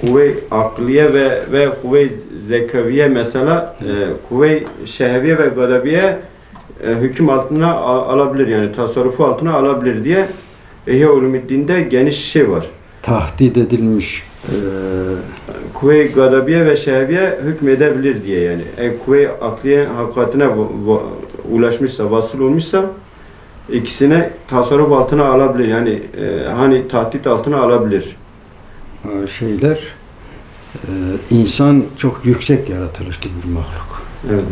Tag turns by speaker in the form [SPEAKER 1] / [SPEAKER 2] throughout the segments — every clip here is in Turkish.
[SPEAKER 1] kuvve akliye ve ve kuvve zekaviye mesela e, kuvve şehviye ve gadabiye e, hüküm altına al- alabilir yani tasarrufu altına alabilir diye Ehya Ulumuddin'de geniş şey var.
[SPEAKER 2] Tahdit edilmiş e,
[SPEAKER 1] Kuvve gadabiye ve şehviye hükmedebilir diye yani. E, kuvve akliye hakikatine ulaşmışsa, vasıl olmuşsa ikisine tasarruf altına alabilir. Yani e, hani tahdit altına alabilir.
[SPEAKER 2] E, şeyler e, insan çok yüksek yaratılışlı bir mahluk.
[SPEAKER 1] Evet.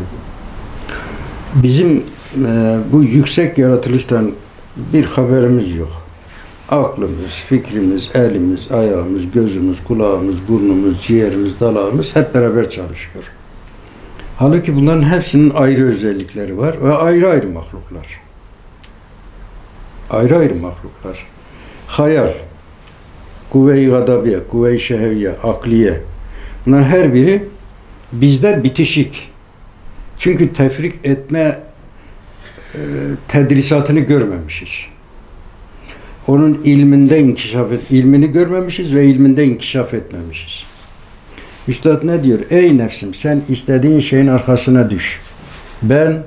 [SPEAKER 2] Bizim e, bu yüksek yaratılıştan bir haberimiz yok. Aklımız, fikrimiz, elimiz, ayağımız, gözümüz, kulağımız, burnumuz, ciğerimiz, dalağımız hep beraber çalışıyor. Halbuki bunların hepsinin ayrı özellikleri var ve ayrı ayrı mahluklar. Ayrı ayrı mahluklar. Hayal, kuvve-i gadabiye, kuvve-i şehviye, akliye. Bunların her biri bizde bitişik. Çünkü tefrik etme e, tedrisatını görmemişiz. Onun ilminde inkişaf et, ilmini görmemişiz ve ilminde inkişaf etmemişiz. Üstad ne diyor? Ey nefsim sen istediğin şeyin arkasına düş. Ben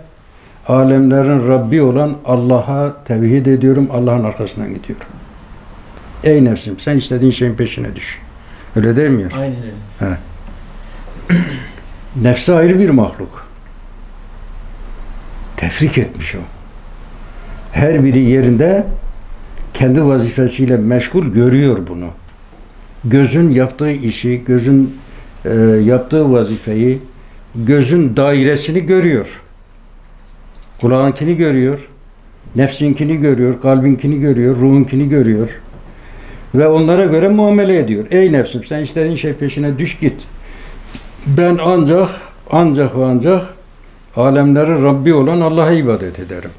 [SPEAKER 2] alemlerin Rabbi olan Allah'a tevhid ediyorum, Allah'ın arkasından gidiyorum. Ey nefsim sen istediğin şeyin peşine düş. Öyle demiyor.
[SPEAKER 3] Aynen öyle.
[SPEAKER 2] Nefsi ayrı bir mahluk. Tefrik etmiş o. Her biri yerinde kendi vazifesiyle meşgul görüyor bunu. Gözün yaptığı işi, gözün e, yaptığı vazifeyi, gözün dairesini görüyor. Kulağınkini görüyor. Nefsinkini görüyor, kalbinkini görüyor, ruhunkini görüyor. Ve onlara göre muamele ediyor. Ey nefsim sen istediğin şey peşine düş git. Ben ancak ancak ve ancak alemlerin Rabbi olan Allah'a ibadet ederim.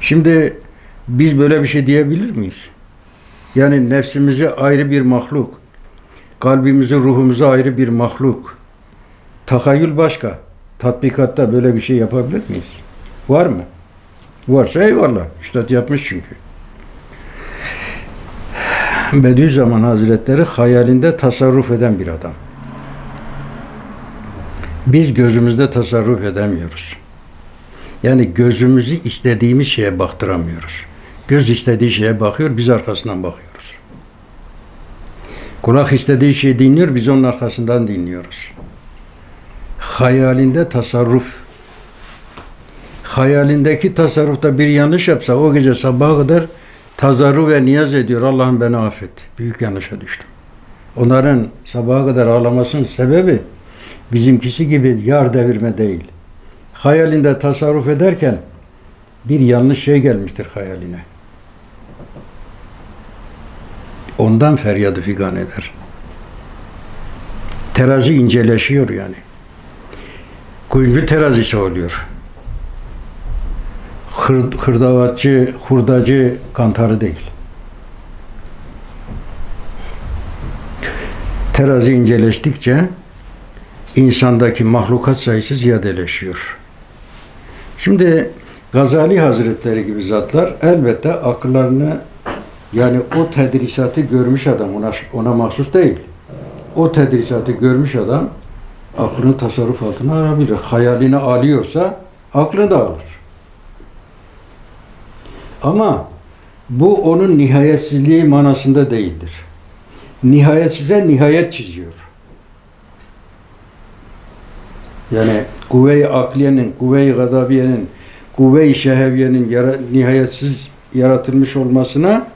[SPEAKER 2] Şimdi biz böyle bir şey diyebilir miyiz? Yani nefsimizi ayrı bir mahluk, kalbimizi, ruhumuzu ayrı bir mahluk. Takayül başka. Tatbikatta böyle bir şey yapabilir miyiz? Var mı? Varsa eyvallah. Üstad yapmış çünkü. Bediüzzaman Hazretleri hayalinde tasarruf eden bir adam. Biz gözümüzde tasarruf edemiyoruz. Yani gözümüzü istediğimiz şeye baktıramıyoruz. Göz istediği şeye bakıyor, biz arkasından bakıyoruz. Kulak istediği şeyi dinliyor, biz onun arkasından dinliyoruz. Hayalinde tasarruf. Hayalindeki tasarrufta bir yanlış yapsa o gece sabaha kadar tazarru ve niyaz ediyor. Allah'ım beni affet. Büyük yanlışa düştüm. Onların sabaha kadar ağlamasının sebebi bizimkisi gibi yar devirme değil. Hayalinde tasarruf ederken bir yanlış şey gelmiştir hayaline. Ondan feryadı figan eder. Terazi inceleşiyor yani. Kuyumcu terazisi oluyor. Hır, hırdavatçı, hurdacı kantarı değil. Terazi inceleştikçe insandaki mahlukat sayısı ziyadeleşiyor. Şimdi Gazali Hazretleri gibi zatlar elbette akıllarını yani o tedrisatı görmüş adam ona, ona mahsus değil. O tedrisatı görmüş adam aklını tasarruf altına alabilir. Hayalini alıyorsa aklını da alır. Ama bu onun nihayetsizliği manasında değildir. Nihayetsize nihayet çiziyor. Yani kuvve-i akliyenin, kuvve-i gadabiyenin, kuvve-i şeheviyenin yara- nihayetsiz yaratılmış olmasına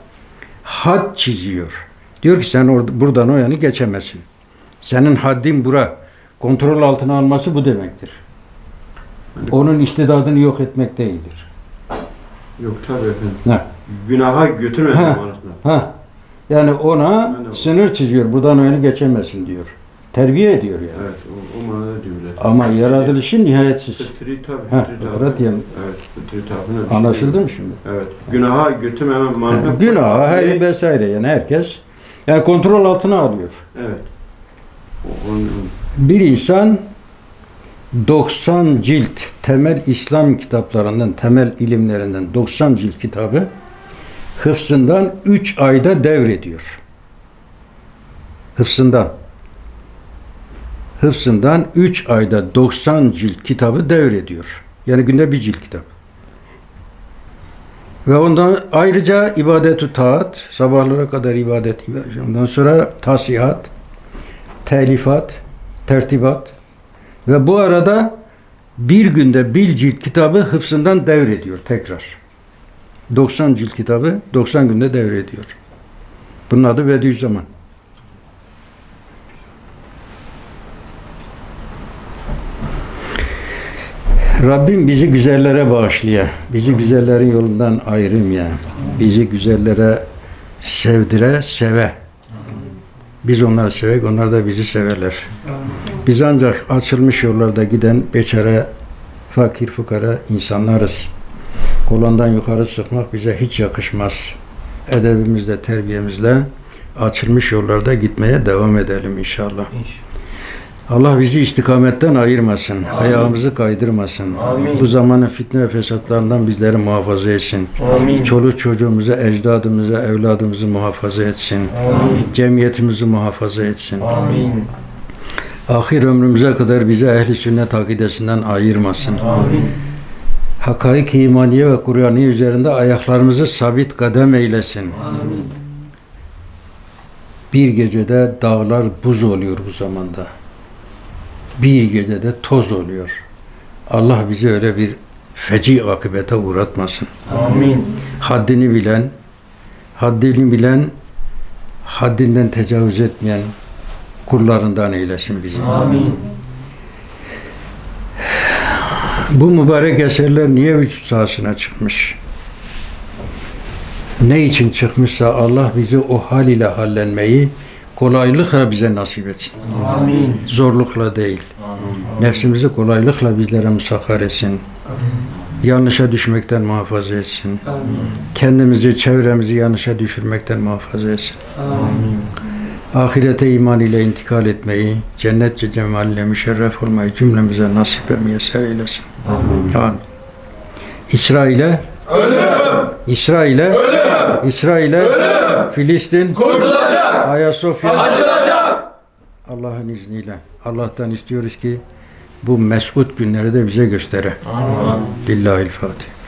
[SPEAKER 2] had çiziyor. Diyor ki sen buradan o yanı geçemezsin. Senin haddin bura. Kontrol altına alması bu demektir. Onun istidadını yok etmek değildir.
[SPEAKER 1] Yok tabii efendim.
[SPEAKER 2] Ne?
[SPEAKER 1] Günaha götürmedi
[SPEAKER 2] Ha.
[SPEAKER 1] manasında.
[SPEAKER 2] Ha. Yani ona
[SPEAKER 1] de-
[SPEAKER 2] sınır çiziyor. Buradan yanı geçemezsin diyor. Terbiye ediyor yani.
[SPEAKER 1] Evet, o, o manada diyorlar.
[SPEAKER 2] Ama yaratılışı nihayetsiz.
[SPEAKER 1] Fıtri tabii.
[SPEAKER 2] Ha,
[SPEAKER 1] fıtri
[SPEAKER 2] yani.
[SPEAKER 1] Evet, fıtri tabii.
[SPEAKER 2] Anlaşıldı mı şimdi?
[SPEAKER 1] Evet. Günaha götürmeme manada.
[SPEAKER 2] Günah, her vesaire yani herkes yani kontrol altına alıyor.
[SPEAKER 1] Evet.
[SPEAKER 2] Bir insan 90 cilt temel İslam kitaplarından, temel ilimlerinden 90 cilt kitabı hıfzından 3 ayda devrediyor. Hıfzından. Hıfzından 3 ayda 90 cilt kitabı devrediyor. Yani günde bir cilt kitap. Ve ondan ayrıca ibadet-ü taat, sabahlara kadar ibadet, ondan sonra tasihat, telifat, tertibat ve bu arada bir günde bir cilt kitabı hıfzından devrediyor tekrar. 90 cilt kitabı 90 günde devrediyor. Bunun adı Bediüzzaman. Rabbim bizi güzellere bağışlaya, bizi güzellerin yolundan ayrılmaya, bizi güzellere sevdire, seve. Biz onları sevek, onlar da bizi severler. Biz ancak açılmış yollarda giden beçare, fakir, fukara insanlarız. Kolondan yukarı çıkmak bize hiç yakışmaz. Edebimizle, terbiyemizle açılmış yollarda gitmeye devam edelim inşallah. Allah bizi istikametten ayırmasın, ayağımızı kaydırmasın.
[SPEAKER 3] Amin.
[SPEAKER 2] Bu zamanın fitne ve fesatlarından bizleri muhafaza etsin.
[SPEAKER 3] Amin.
[SPEAKER 2] Çoluk çocuğumuzu, ecdadımızı, evladımızı muhafaza etsin.
[SPEAKER 3] Amin.
[SPEAKER 2] Cemiyetimizi muhafaza etsin.
[SPEAKER 3] Amin.
[SPEAKER 2] Ahir ömrümüze kadar bizi ehli sünnet akidesinden ayırmasın.
[SPEAKER 3] Amin.
[SPEAKER 2] Hakaik imaniye ve Kur'an'ı üzerinde ayaklarımızı sabit kadem eylesin.
[SPEAKER 3] Amin.
[SPEAKER 2] Bir gecede dağlar buz oluyor bu zamanda. Bir gecede toz oluyor. Allah bizi öyle bir feci akıbete uğratmasın.
[SPEAKER 3] Amin.
[SPEAKER 2] Haddini bilen, haddini bilen, haddinden tecavüz etmeyen kullarından eylesin bizi.
[SPEAKER 3] Amin.
[SPEAKER 2] Bu mübarek eserler niye vücut sahasına çıkmış? Ne için çıkmışsa Allah bizi o hal ile hallenmeyi kolaylıkla bize nasip etsin.
[SPEAKER 3] Amin.
[SPEAKER 2] Zorlukla değil. Nefsimizi kolaylıkla bizlere musahhar etsin. Yanlışa düşmekten muhafaza etsin.
[SPEAKER 3] Amin.
[SPEAKER 2] Kendimizi, çevremizi yanlışa düşürmekten muhafaza etsin.
[SPEAKER 3] Amin.
[SPEAKER 2] Ahirete iman ile intikal etmeyi, cennet cemal ile müşerref olmayı cümlemize nasip ve müyesser eylesin. Amin. İsrail'e İsrail'e İsrail'e Filistin
[SPEAKER 3] Kurtulacak.
[SPEAKER 2] Ayasofya
[SPEAKER 3] Açılacak.
[SPEAKER 2] Allah'ın izniyle Allah'tan istiyoruz ki bu mesut günleri de bize göstere.
[SPEAKER 3] Amin.
[SPEAKER 2] Lillahil Fatih.